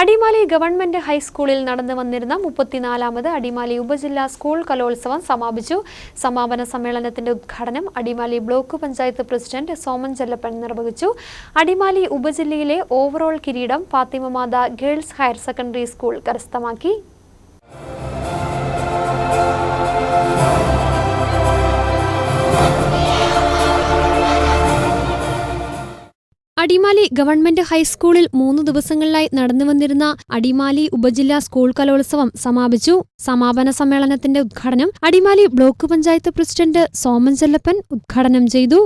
Adimali government ഹൈസ്കൂളിൽ നടന്നു വന്നിരുന്ന മുപ്പത്തിനാലാമത് അടിമാലി ഉപജില്ലാ സ്കൂൾ കലോത്സവം സമാപിച്ചു. സമാപന സമ്മേളനത്തിന്റെ ഉദ്ഘാടനം അടിമാലി ബ്ലോക്ക് പഞ്ചായത്ത് പ്രസിഡന്റ് സോമൻ ചെല്ലപ്പൻ നിർവഹിച്ചു. അടിമാലി ഉപജില്ലയിലെ ഓവറോൾ കിരീടം Fathimamatha girls higher secondary school കരസ്ഥമാക്കി. അടിമാലി ഗവൺമെന്റ് ഹൈസ്കൂളിൽ മൂന്ന് ദിവസങ്ങളിലായി നടന്നുവന്നിരുന്ന അടിമാലി ഉപജില്ലാ സ്കൂൾ കലോത്സവം സമാപിച്ചു. സമാപന സമ്മേളനത്തിന്റെ ഉദ്ഘാടനം അടിമാലി ബ്ലോക്ക് പഞ്ചായത്ത് പ്രസിഡന്റ് സോമൻ ചെല്ലപ്പൻ ഉദ്ഘാടനം ചെയ്തു.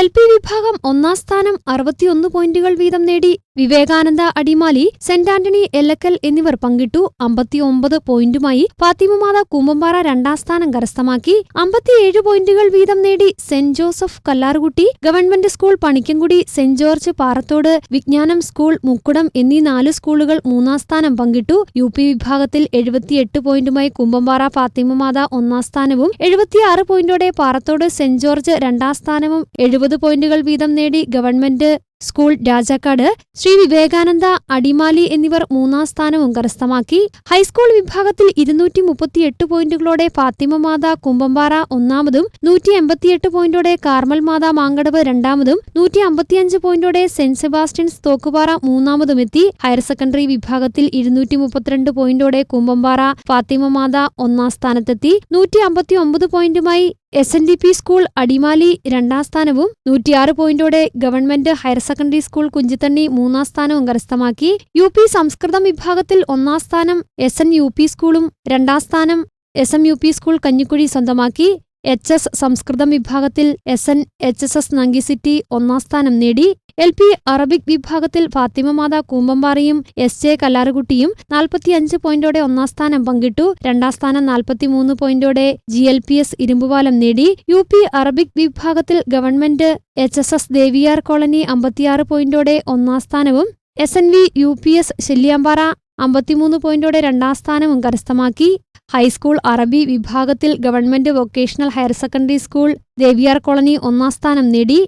എൽ പി വിഭാഗം ഒന്നാം സ്ഥാനം അറുപത്തിയൊന്ന് പോയിന്റുകൾ വീതം നേടി. വിവേകാനന്ദ അടിമാലി സെന്റ് ആന്റണി എല്ലക്കൽ എന്നിവർ പങ്കിട്ടു അമ്പത്തിയൊമ്പത് പോയിന്റുമായി ഫാത്തിമമാത കൂമ്പമ്പാറ രണ്ടാം സ്ഥാനം കരസ്ഥമാക്കി. അമ്പത്തിയേഴ് പോയിന്റുകൾ വീതം നേടി saint Joseph Kallarkutty government school Panikkankudi saint George Parathodu Vijnanam school Mukkudam എന്നീ നാല് സ്കൂളുകൾ മൂന്നാം സ്ഥാനം പങ്കിട്ടു. യു പി വിഭാഗത്തിൽ എഴുപത്തിയെട്ട് പോയിന്റുമായി കുമ്പമ്പാറ ഫാത്തിമമാത ഒന്നാം സ്ഥാനവും എഴുപത്തിയാറ് പോയിന്റോടെ പാറത്തോട് സെന്റ് ജോർജ് രണ്ടാം സ്ഥാനവും എഴുപത് പോയിന്റുകൾ വീതം നേടി ഗവൺമെന്റ് സ്കൂൾ രാജാക്കാട് ശ്രീ വിവേകാനന്ദ അടിമാലി എന്നിവർ മൂന്നാം സ്ഥാനവും കരസ്ഥമാക്കി. ഹൈസ്കൂൾ വിഭാഗത്തിൽ ഇരുന്നൂറ്റി മുപ്പത്തിയെട്ട് പോയിന്റുകളോടെ ഫാത്തിമ മാത കുമ്പമ്പാറ ഒന്നാമതും നൂറ്റി എൺപത്തിയെട്ട് പോയിന്റോടെ കാർമൽ മാത മാങ്കടവ് രണ്ടാമതും നൂറ്റി അമ്പത്തിയഞ്ച് പോയിന്റോടെ സെന്റ് സെബാസ്റ്റ്യൻസ് തോക്കുപാറ മൂന്നാമതുമെത്തി ഹയർ സെക്കൻഡറി വിഭാഗത്തിൽ ഇരുന്നൂറ്റി മുപ്പത്തിരണ്ട് പോയിന്റോടെ കുമ്പമ്പാറ ഫാത്തിമ മാത ഒന്നാം സ്ഥാനത്തെത്തി. നൂറ്റി അമ്പത്തി ഒമ്പത് പോയിന്റുമായി S N D P school Adimali രണ്ടാം സ്ഥാനവും നൂറ്റിയാറ് പോയിന്റോടെ government higher secondary school Kunchithanni മൂന്നാം സ്ഥാനവും കരസ്ഥമാക്കി. യു പി സംസ്കൃതം വിഭാഗത്തിൽ ഒന്നാം സ്ഥാനം എസ് എൻ യു പി സ്കൂളും രണ്ടാം സ്ഥാനം S M U P school Kanjikuzhi സ്വന്തമാക്കി. എച്ച് എസ് സംസ്കൃതം വിഭാഗത്തിൽ S N H S S നങ്കിസിറ്റി ഒന്നാം സ്ഥാനം നേടി. എൽ പി അറബിക് വിഭാഗത്തിൽ ഫാത്തിമ മാത കൂമ്പമ്പാറയും എസ് ജെ കല്ലാറുകുട്ടിയും നാൽപ്പത്തിയഞ്ച് പോയിന്റോടെ ഒന്നാം സ്ഥാനം പങ്കിട്ടു. രണ്ടാം സ്ഥാനം നാൽപ്പത്തിമൂന്ന് പോയിന്റോടെ G L P S Irumpupalam നേടി. യു പി അറബിക് വിഭാഗത്തിൽ government H S S Deviyar colony അമ്പത്തിയാറ് പോയിന്റോടെ ഒന്നാം സ്ഥാനവും S N V U P S Shalyampara അമ്പത്തിമൂന്ന് പോയിന്റോടെ രണ്ടാം സ്ഥാനവും കരസ്ഥമാക്കി. ഹൈസ്കൂൾ അറബി വിഭാഗത്തിൽ government vocational higher secondary school Deviyar colony ഒന്നാം സ്ഥാനം നേടി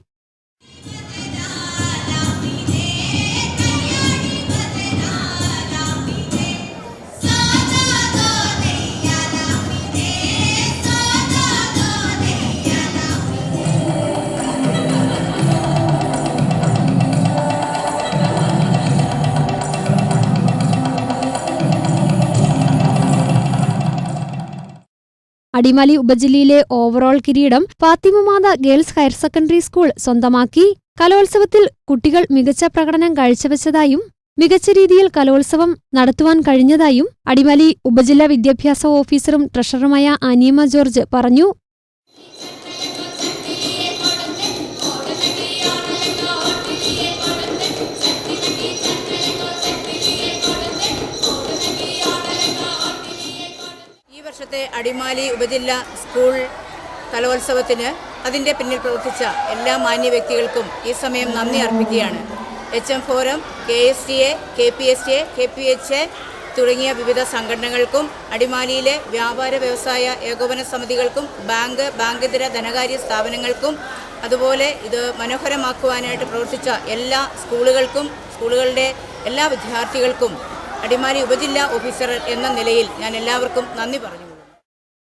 അടിമാലി ഉപജില്ലയിലെ ഓവറോൾ കിരീടം Fathima Matha girls higher secondary school സ്വന്തമാക്കി. കലോത്സവത്തിൽ കുട്ടികൾ മികച്ച പ്രകടനം കാഴ്ചവെച്ചതായും മികച്ച രീതിയിൽ കലോത്സവം നടത്തുവാൻ കഴിഞ്ഞതായും അടിമാലി ഉപജില്ലാ വിദ്യാഭ്യാസ ഓഫീസറും ട്രഷററുമായ അനിയമ ജോർജ് പറഞ്ഞു. അടിമാലി ഉപജില്ല സ്കൂൾ കലോത്സവത്തിന് അതിന്റെ പിന്നിൽ പ്രവർത്തിച്ച എല്ലാ മാന്യ വ്യക്തികൾക്കും ഈ സമയം നന്ദി അർപ്പിക്കുകയാണ്. H M forum K S T A K P S T A K P H A തുടങ്ങിയ വിവിധ സംഘടനകൾക്കും അടിമാലിയിലെ വ്യാപാര വ്യവസായ ഏകോപന സമിതികൾക്കും ബാങ്ക് ബാങ്കിതര ധനകാര്യ സ്ഥാപനങ്ങൾക്കും അതുപോലെ ഇത് മനോഹരമാക്കുവാനായിട്ട് പ്രവർത്തിച്ച എല്ലാ സ്കൂളുകൾക്കും സ്കൂളുകളുടെ എല്ലാ വിദ്യാർത്ഥികൾക്കും അടിമാലി ഉപജില്ലാ ഓഫീസർ എന്ന നിലയിൽ ഞാൻ എല്ലാവർക്കും നന്ദി പറഞ്ഞു.